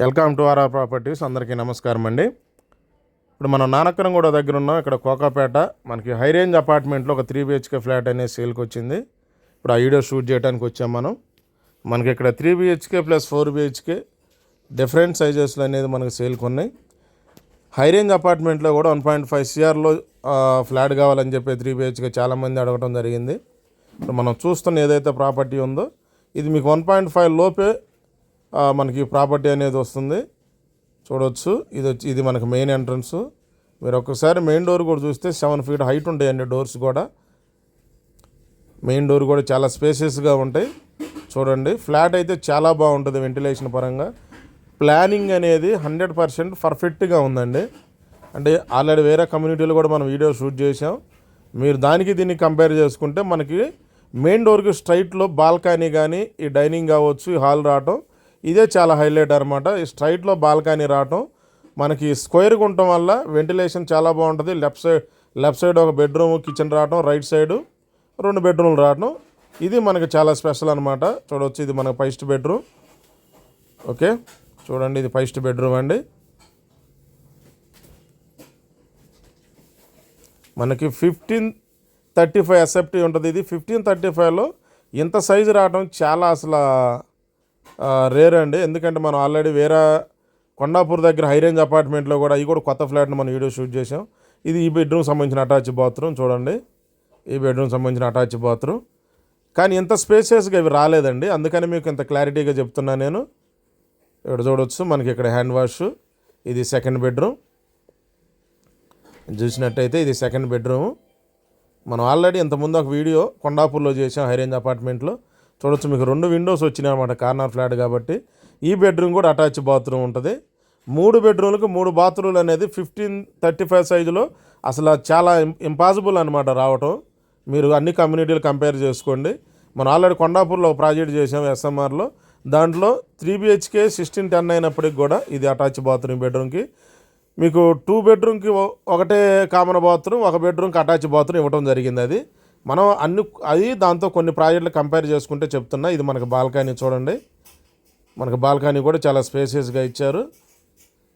Welcome to RR properties. అందరికీ నమస్కారం అండి. ఇప్పుడు మనం నానక్కరం కూడా దగ్గర ఉన్నాం ఇక్కడ కోకాపేట మనకి హై రేంజ్ అపార్ట్మెంట్లో ఒక త్రీ బిహెచ్కే ఫ్లాట్ అనేది సేల్కి వచ్చింది. ఇప్పుడు ఆ వీడియో షూట్ చేయడానికి వచ్చాం మనం. మనకి ఇక్కడ three BHK plus four BHK different సైజెస్లో అనేది మనకి సేల్కి ఉన్నాయి. హై రేంజ్ అపార్ట్మెంట్లో కూడా వన్ పాయింట్ ఫైవ్ సిఆర్లో ఫ్లాట్ కావాలని చెప్పి త్రీ బిహెచ్కే చాలామంది అడగడం జరిగింది. ఇప్పుడు మనం చూస్తున్న ఏదైతే ప్రాపర్టీ ఉందో ఇది మీకు వన్ పాయింట్ ఫైవ్ లోపే మనకి ప్రాపర్టీ అనేది వస్తుంది. చూడవచ్చు ఇది వచ్చి ఇది మనకి మెయిన్ ఎంట్రన్స్ మీరు ఒక్కసారి మెయిన్ డోర్ కూడా చూస్తే సెవెన్ ఫీట్ హైట్ ఉంటాయండి డోర్స్ కూడా. మెయిన్ డోర్ కూడా చాలా స్పేసెస్గా ఉంటాయి. చూడండి. ఫ్లాట్ అయితే చాలా బాగుంటుంది వెంటిలేషన్ పరంగా. ప్లానింగ్ అనేది హండ్రెడ్ పర్సెంట్ పర్ఫెక్ట్గా ఉందండి. అంటే ఆల్రెడీ వేరే కమ్యూనిటీలో కూడా మనం వీడియో షూట్ చేసాం మీరు దానికి దీన్ని కంపేర్ చేసుకుంటే మనకి మెయిన్ డోర్కి స్ట్రైట్లో బాల్కనీ కానీ ఈ డైనింగ్ కావచ్చు ఈ హాల్ రావటం ఇదే చాలా హైలైట్ అనమాట ఈ స్ట్రైట్లో బాల్కనీ రావటం మనకి స్క్వేర్గా ఉండటం వల్ల వెంటిలేషన్ చాలా బాగుంటుంది. లెఫ్ట్ సైడ్ లెఫ్ట్ సైడ్ ఒక బెడ్రూమ్ కిచెన్ రావటం రైట్ సైడ్ రెండు బెడ్రూమ్లు రావటం. ఇది మనకి చాలా స్పెషల్ అనమాట చూడవచ్చు ఇది మనకు ఫస్ట్ బెడ్రూమ్ ఓకే చూడండి ఇది ఫస్ట్ బెడ్రూమ్ అండి. మనకి ఫిఫ్టీన్ థర్టీ ఫైవ్ ఎస్ఎఫ్టీ ఉంటుంది. ఇది ఫిఫ్టీన్ థర్టీ ఫైవ్లో ఇంత సైజు రావడం చాలా అసలు రేర్ అండి. ఎందుకంటే మనం ఆల్రెడీ వేరే కొండాపూర్ దగ్గర హై రేంజ్ అపార్ట్మెంట్లో కూడా ఇది కూడా కొత్త ఫ్లాట్ని మనం వీడియో షూట్ చేసాం ఇది ఈ బెడ్రూమ్ సంబంధించిన అటాచ్ బాత్రూమ్ చూడండి. ఈ బెడ్రూమ్ సంబంధించిన అటాచ్ బాత్రూమ్ కానీ ఇంత స్పేసెస్గా ఇవి రాలేదండి. అందుకని మీకు ఇంత క్లారిటీగా చెప్తున్నా నేను. ఇక్కడ చూడొచ్చు మనకి ఇక్కడ హ్యాండ్ వాష్ ఇది సెకండ్ బెడ్రూమ్ చూసినట్టయితే ఇది సెకండ్ బెడ్రూమ్ మనం ఆల్రెడీ ఇంతకుముందు ఒక వీడియో కొండాపూర్లో చేసాం హై రేంజ్ అపార్ట్మెంట్లో చూడొచ్చు మీకు రెండు విండోస్ వచ్చినాయి అనమాట కార్నర్ ఫ్లాట్ కాబట్టి. ఈ బెడ్రూమ్ కూడా అటాచ్ బాత్రూమ్ ఉంటుంది. మూడు బెడ్రూమ్లకు మూడు బాత్రూమ్లు అనేది ఫిఫ్టీన్ థర్టీ ఫైవ్ సైజులో అసలు చాలా ఇంపాసిబుల్ అనమాట రావటం. మీరు అన్ని కమ్యూనిటీలు కంపేర్ చేసుకోండి. మనం ఆల్రెడీ కొండాపూర్లో ఒక ప్రాజెక్ట్ చేసాం ఎస్ఎంఆర్లో దాంట్లో త్రీ బిహెచ్కే సిక్స్టీన్ టెన్ అయినప్పటికి కూడా ఇది అటాచ్ బాత్రూమ్ బెడ్రూమ్కి మీకు టూ బెడ్రూమ్కి ఒకటే కామన్ బాత్రూమ్ ఒక బెడ్రూమ్కి అటాచ్ బాత్రూమ్ ఇవ్వడం జరిగింది అది. మనం అన్ని అది దాంతో కొన్ని ప్రాజెక్టులు కంపేర్ చేసుకుంటే చెప్తున్నా. ఇది మనకు బాల్కనీ చూడండి. మనకు బాల్కనీ కూడా చాలా స్పేసియస్గా ఇచ్చారు.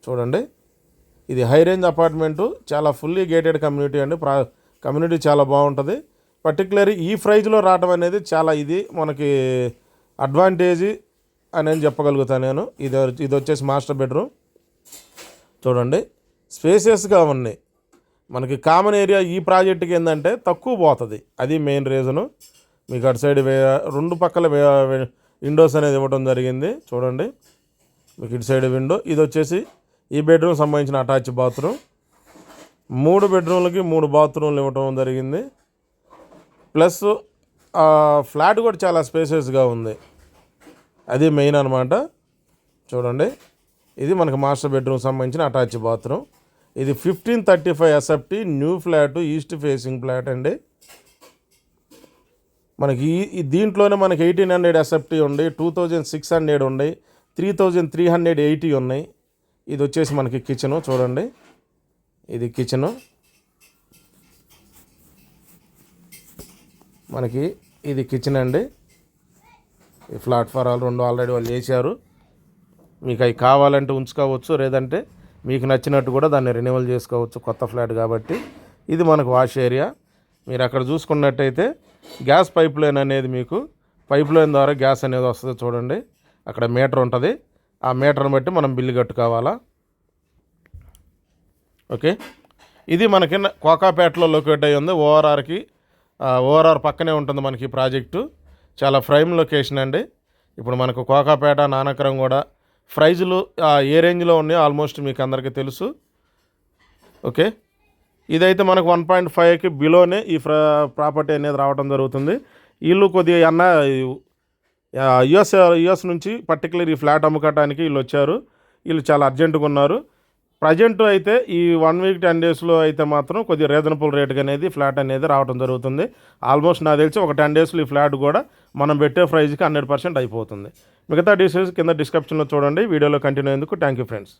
చూడండి. ఇది హై రేంజ్ అపార్ట్మెంటు చాలా ఫుల్లీ గేటెడ్ కమ్యూనిటీ అండి. ప్రా కమ్యూనిటీ చాలా బాగుంటుంది. పర్టికులర్ ఈ ప్రైజ్లో రావడం అనేది చాలా ఇది మనకి అడ్వాంటేజ్ అని నేను చెప్పగలుగుతాను నేను. ఇది ఇది వచ్చేసి మాస్టర్ బెడ్రూమ్. చూడండి. స్పేసియస్గా ఉన్నాయి. మనకి కామన్ ఏరియా ఈ ప్రాజెక్ట్కి ఏంటంటే తక్కువ పోతుంది. అది మెయిన్ రీజను మీకు అటు సైడ్ వే రెండు పక్కల విండోస్ అనేది ఇవ్వడం జరిగింది. చూడండి. మీకు ఇటు సైడ్ విండో ఇది వచ్చేసి ఈ బెడ్రూమ్ సంబంధించిన అటాచ్ బాత్రూమ్ మూడు బెడ్రూమ్లకి మూడు బాత్రూమ్లు ఇవ్వటం జరిగింది. ప్లస్ ఫ్లాట్ కూడా చాలా స్పేసెస్గా ఉంది. అది మెయిన్ అనమాట చూడండి. ఇది మనకి మాస్టర్ బెడ్రూమ్ సంబంధించిన అటాచ్ బాత్రూమ్ ఇది fifteen thirty five SFT new flat east facing flat అండి. మనకి ఈ దీంట్లోనే మనకి ఎయిటీన్ హండ్రెడ్ ఎస్ఎఫ్టీ ఉంది టూ థౌజండ్ సిక్స్ హండ్రెడ్ ఉన్నాయి three thousand three hundred eighty ఉన్నాయి. ఇది వచ్చేసి మనకి కిచెను చూడండి. ఇది కిచెను మనకి ఇది కిచెన్ అండి. ఈ ప్లాట్ఫారాలు రెండు ఆల్రెడీ వాళ్ళు చేశారు. మీకు అవి కావాలంటే ఉంచుకోవచ్చు లేదంటే మీకు నచ్చినట్టు కూడా దాన్ని రెన్యువల్ చేసుకోవచ్చు కొత్త ఫ్లాట్ కాబట్టి. ఇది మనకు వాష్ ఏరియా మీరు అక్కడ చూసుకున్నట్టయితే గ్యాస్ పైప్ లైన్ అనేది మీకు పైప్ లైన్ ద్వారా గ్యాస్ అనేది వస్తుంది చూడండి. అక్కడ మీటర్ ఉంటుంది. ఆ మీటర్ని బట్టి మనం బిల్లు కట్టుకోవాలా? ఓకే. ఇది మనకి కోకాపేటలో లొకేట్ అయ్యి ఉంది. ఓఆర్ఆర్కి ఓఆర్ఆర్ పక్కనే ఉంటుంది మనకి ఈ ప్రాజెక్టు. చాలా ప్రైమ్ లొకేషన్ అండి. ఇప్పుడు మనకు కోకాపేట నానకరం కూడా ప్రైజులు ఏ రేంజ్లో ఉన్నాయో ఆల్మోస్ట్ మీకు అందరికీ తెలుసు. ఓకే? ఇదైతే మనకు వన్ పాయింట్ ఫైవ్కి బిలోనే ఈ ప్రాపర్టీ అనేది రావడం జరుగుతుంది. వీళ్ళు కొద్దిగా అన్న యుఎస్ యుఎస్ నుంచి పర్టికులర్ ఈ ఫ్లాట్ అమ్ముకోవడానికి వీళ్ళు వచ్చారు. వీళ్ళు చాలా అర్జెంటుగా ఉన్నారు. ప్రజెంట్ అయితే ఈ వన్ వీక్ టెన్ డేస్లో అయితే మాత్రం కొద్దిగా రీజనబుల్ రేట్కి అనేది ఫ్లాట్ అనేది రావడం జరుగుతుంది. ఆల్మోస్ట్ నాకు తెలిసి ఒక టెన్ డేస్లో ఈ ఫ్లాట్ కూడా మనం పెట్టే ప్రైస్కి హండ్రెడ్ పర్సెంట్ అయిపోతుంది. మిగతా డీటెయిల్స్ కింద డిస్క్రిప్షన్లో చూడండి. వీడియోలో కంటిన్యూ అయ్యేందుకు థ్యాంక్ యూ ఫ్రెండ్స్